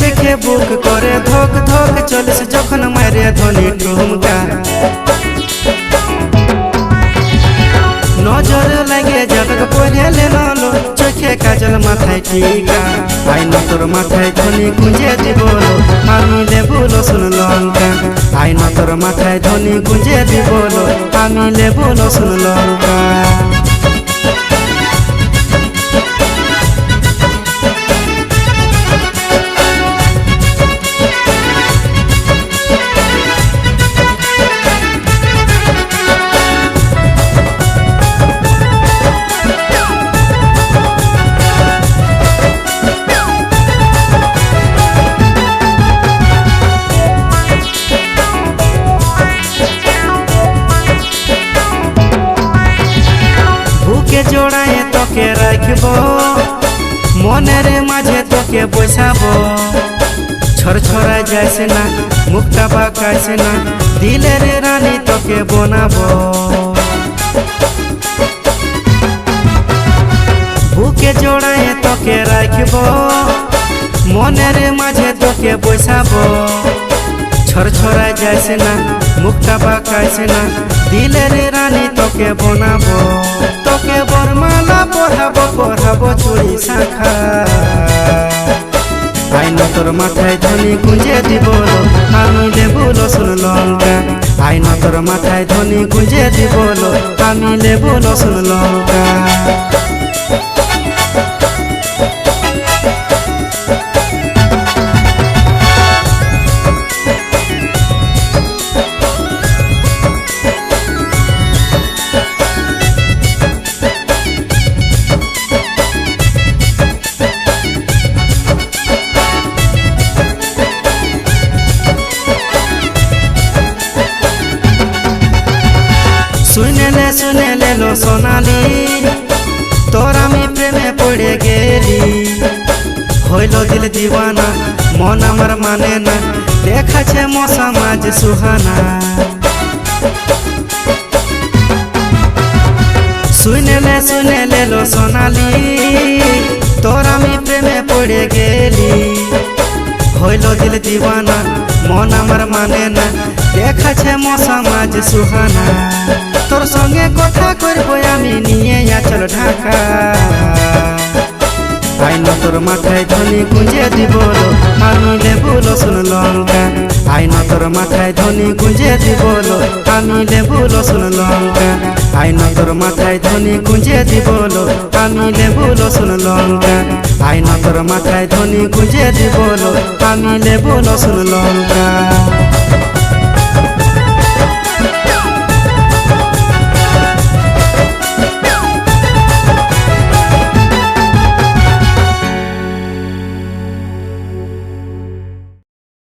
দেখে বুক করে, ধক ধক চলিস যখন মারে ধনি ঠুমকা। নজর লাগে যাদক পড়েলে নলো চোখে কাজল মাথায় টিকা। আই না তোর মাথায় ধনি গুঁজে দিব আমি লেবু রসুন লঙ্কা। আই না তোর মাথায় ধনি গুঁজে দিব আমি লেবু রসুন লঙ্কা। জোড়ায় তোকে রাখব। মনের মাঝে তোকে বসাবো ছর ছড়া যাইছে না, মুখটা বাঁকাইছে না, দিলের রানী তোকে বনাবো। বুকে জোড়ায় তোকে রাখব, মনের মাঝে তোকে বসাবো ছর ছড়া যাইছে না, মুখটা বাঁকাইছে না, দিলের রানী তোকে বনাবো। পড়াবো পড়াবো শাখা। আইন তোর মাথায় ধনি গুঁজে দিব আমি লেবু লসুন লঙ্কা। আইন তোর মাথায় ধনি গুঁজে দিব আমি লেবু লসুন লঙ্কা। শুনেলে শুনেলে লো সোনালি। তোর আমি প্রেমে পড়ে গেলি। হইল দিল দিওয়ানা, মন আমার মানে না। দেখাছে মশা মাঝ সুহানা। শুনেলে শুনেলে লো সোনালি। তোর আমি প্রেমে পড়ে গেলি। হইল দিল দিওয়ানা, মন আমার মানে না। দেখাছে মশা মাঝ সুহানা। তোর সঙ্গে কথা করব আমি নিয়ে আচল ঢাকা। আইন তোর মাথায় ধনি গুঁজে দিব আমি লেবু, রসুন, লঙ্কা। আইন তোর মাথায় ধনি গুঁজে দিব আমি লেবু, রসুন, লঙ্কা। আইন তোর মাথায় ধনি গুঁজে দিব আমি লেবু, রসুন, লঙ্কা। আইন তোর মাথায় ধনি গুঁজে দিব আমি লেবু, রসুন, লঙ্কা।